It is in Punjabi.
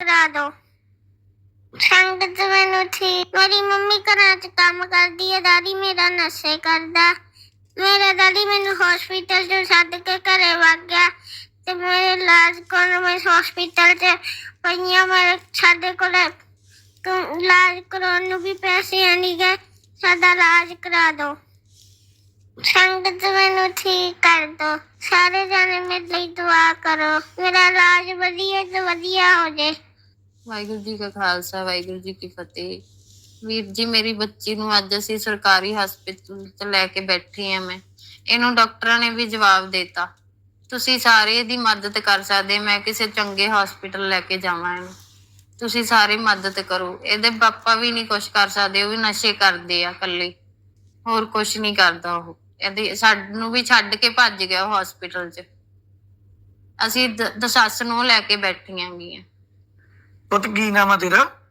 ਕਰਾ ਦੋ। ਸੰਗਤ ਮੈਨੂੰ ਠੀਕ ਮੇਰੀ ਮੰਮੀ ਘਰਾਂ 'ਚ ਕੰਮ ਕਰਦੀ ਹੈ ਦਾਦੀ ਮੇਰਾ ਨਸ਼ੇ ਕਰਦਾ। ਮੇਰਾ ਦਾਦੀ ਮੈਨੂੰ ਹਸਪੀਟਲ 'ਚ ਛੱਡ ਕੇ ਘਰੇ ਵਗ ਗਿਆ ਤੇ ਮੇਰੇ ਇਲਾਜ ਕਰਨ ਮੈਂ ਹਸਪੀਟਲ 'ਚ ਪਈਆਂ, ਮੈਂ ਸਾਡੇ ਕੋਲ ਇਲਾਜ ਕਰਾਉਣ ਨੂੰ ਵੀ ਪੈਸੇ ਨਹੀਂ ਗਏ। ਸਾਡਾ ਇਲਾਜ ਕਰਾ ਦਿਓ ਸੰਗਤ ਮੈਨੂੰ ਠੀਕ ਕਰ ਦੋ। ਸਾਰੇ ਜਾਣੇ ਮੇਰੇ ਲਈ ਦੁਆ ਕਰੋ। ਮੇਰਾ ਇਲਾਜ ਵਧੀਆ ਤੋਂ ਵਧੀਆ ਹੋ ਜੇ। ਵਾਹਿਗੁਰੂ ਜੀ ਕਾ ਖਾਲਸਾ, ਵਾਹਿਗੁਰੂ ਜੀ ਕੀ ਫਤਿਹ। ਵੀਰ ਜੀ, ਮੇਰੀ ਬੱਚੀ ਨੂੰ ਅੱਜ ਅਸੀਂ ਸਰਕਾਰੀ ਹਸਪਤਾਲ ਚ ਲੈ ਕੇ ਬੈਠੇ ਆ ਮੈਂ। ਇਹਨੂੰ ਡਾਕਟਰਾਂ ਨੇ ਵੀ ਜਵਾਬ ਦਿੱਤਾ। ਤੁਸੀਂ ਸਾਰੇ ਇਹਦੀ ਮਦਦ ਕਰ ਸਕਦੇ, ਮੈਂ ਕਿਸੇ ਚੰਗੇ ਹਸਪੀਟਲ ਲੈ ਕੇ ਜਾਵਾਂ ਇਹਨੂੰ। ਤੁਸੀਂ ਸਾਰੇ ਮਦਦ ਕਰੋ। ਇਹਦੇ ਪਾਪਾ ਵੀ ਨਹੀਂ ਕੁਝ ਕਰ ਸਕਦੇ, ਉਹ ਵੀ ਨਸ਼ੇ ਕਰਦੇ ਆ ਇਕੱਲੇ। ਹੋਰ ਕੁਝ ਨਹੀਂ ਕਰਦਾ ਉਹ। ਇਹਦੀ ਸਾਨੂੰ ਵੀ ਛੱਡ ਕੇ ਭੱਜ ਗਿਆ ਉਹ ਹਸਪੀਟਲ 'ਚ। ਅਸੀਂ ਦ- ਦਸੱਸ ਨੂੰ ਲੈ ਕੇ ਬੈਠੀਆਂ ਗੀਆਂ। ਪੁੱਤ ਕੀ ਨਾਮ ਆ ਤੇਰਾ?